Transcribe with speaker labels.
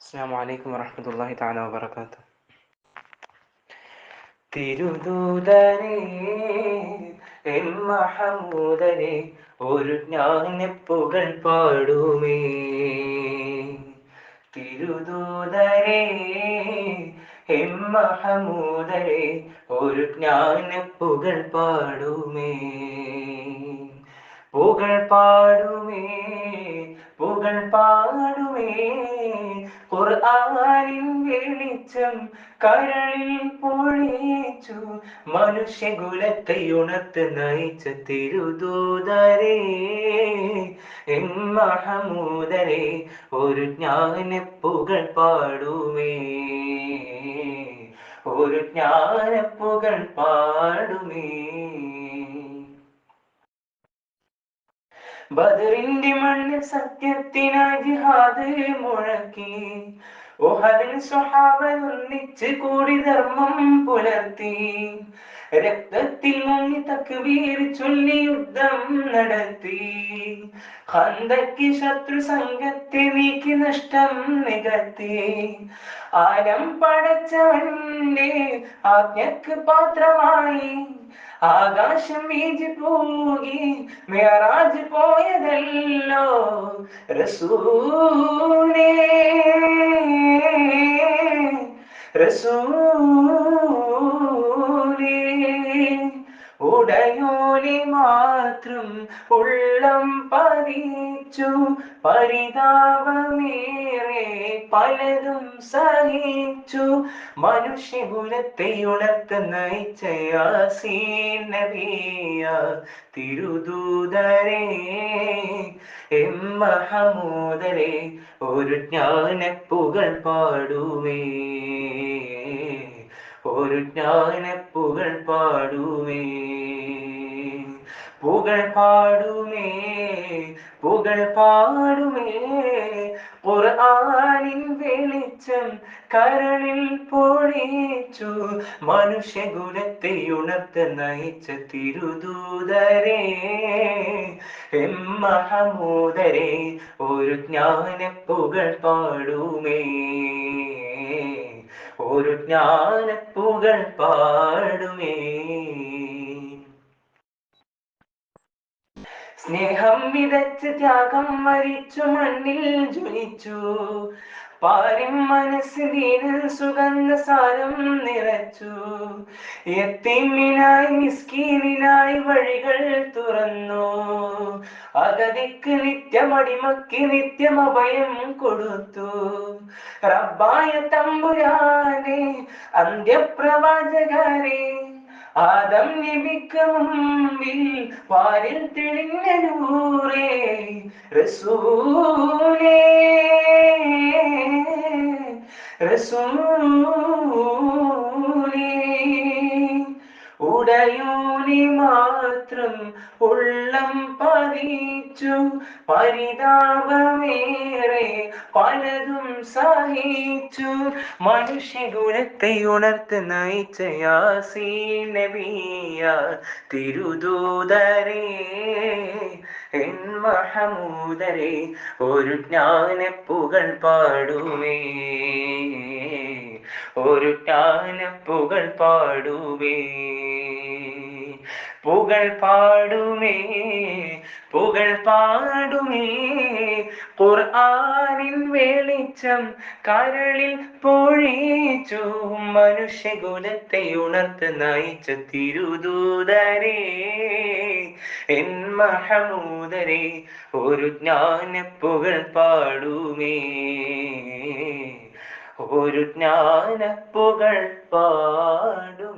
Speaker 1: അസ്സാം വലൈക്കും വറഹമുല്ലാഹി താല വാബർക്കാത്ത തിരുദൂതനെ എൻ മഹമൂദനെ ഒരു പുകൾ പാടുമേ. തിരുദൂതനെ എൻ മഹമൂദനെ ഒരു പുകൾ പാടുമേ. പുകൾ പാടുമേ പുകൾ പാടുമേ. ഖുർആനിൻ വെളിച്ചം കരളിൽ പൊഴിച്ചു മനുഷ്യകുലത്തെ ഉണർത്ത് നയിച്ച തിരുദൂതരേ. എൻ മഹമൂദരേ ഒരു ജ്ഞാനപ്പുകൾ പാടുമേ. ഒരു ജ്ഞാനപ്പുകൾ പാടുമേ. ബദറിന്റെ മണ്ണിൽ സത്യത്തിനായി ജിഹാദ് മുഴക്കി. ഓഹദിൻ സ്വഹാബൻ ഒന്നിച്ച് കൂടി ധർമ്മം പുലർത്തി. രക്തത്തിൽ മുങ്ങി തക്വീർ ചൊല്ലി യുദ്ധം നടത്തി. ഹന്തക്ക് ശത്രു സംഘത്തെ നീക്കി നഷ്ടം നികത്തി. ആലം പടച്ചവന്റെ ആജ്ഞക്ക് പാത്രമായി. ആകാശം വീജി പോകി മേറാജ് പോയതല്ലോ റസൂലേ. റസൂലേ മാത്രം ഉള്ളം പതിച്ചു. പരിതാപമേറെ പലതും സഹിച്ചു. മനുഷ്യകുലത്തെ ഉണർത്ത നയിച്ച തിരുദൂതരെ. നബിയ തിരുദൂതരേ എം മഹമൂദരേ ഒരു ജ്ഞാനപ്പുകൾ പാടുവേ ഒരു ജ്ഞാനപ്പുകൾ പാടുമേ. പുകൾ പാടുമേ പുകൾ പാടുമേ. ഖുർആനിൻ വെളിച്ചം കരളിൽ പൊഴിച്ചു മനുഷ്യഗുണത്തെ ഉണർത്ത നയിച്ച തിരുദൂതരേ. എം മഹമൂദരെ ഒരു പുകൾ പാടുമേ. ഒരു ജ്ഞാന ജ്ഞാനപ്പുകൾ പാടുമേ. സ്നേഹം വിതച്ച് ത്യാഗം വരിച്ചു മണ്ണിൽ ജ്വലിച്ചു. പാരിം മനസ്സ് ദീനിൽ സുഗന്ധ സാരം നിറച്ചു. എത്തിമിനായി മിസ്കീനായി വഴികൾ തുറന്നു. അഗതിക്ക് നിത്യമടിമക്ക് നിത്യം അഭയം കൊടുത്തു. റബ്ബായ തമ്പുരാനെ അന്ത്യപ്രവാചകരെ ആദം നബിക്ക് മുമ്പിൽ വാരിൽ തെളിഞ്ഞ നൂറേ റസൂലേ റസൂലേ ഉടയൂലി മാത്രം ഉള്ളം പതിച്ചു പരിതാപമേറെ പലതും സഹിച്ചു. മനുഷ്യകുലത്തെ ഉണർത്ത് നയിച്ച യാസീൻ നബിയ തിരുദൂതരേ. എൻ മഹമൂദരെ ഒരു ജ്ഞാനപ്പുകൾ പാടുമേ ഒരു ജ്ഞാനപ്പുകൾ പാടുവേ. പുകൾ പാടുമേ പുകൾ പാടുമേ. ഖുർആനിൽ വെളിച്ചം കരളിൽ പൊഴിച്ചു മനുഷ്യകുലത്തെ ഉണർത്ത് നയിച്ച തിരുദൂതരേ. എൻ മഹമൂദരേ ഒരു ജ്ഞാന പുകൾ പാടുമേ. ഒരു ജ്ഞാന ജ്ഞാനപ്പുകൾ പാടുമേ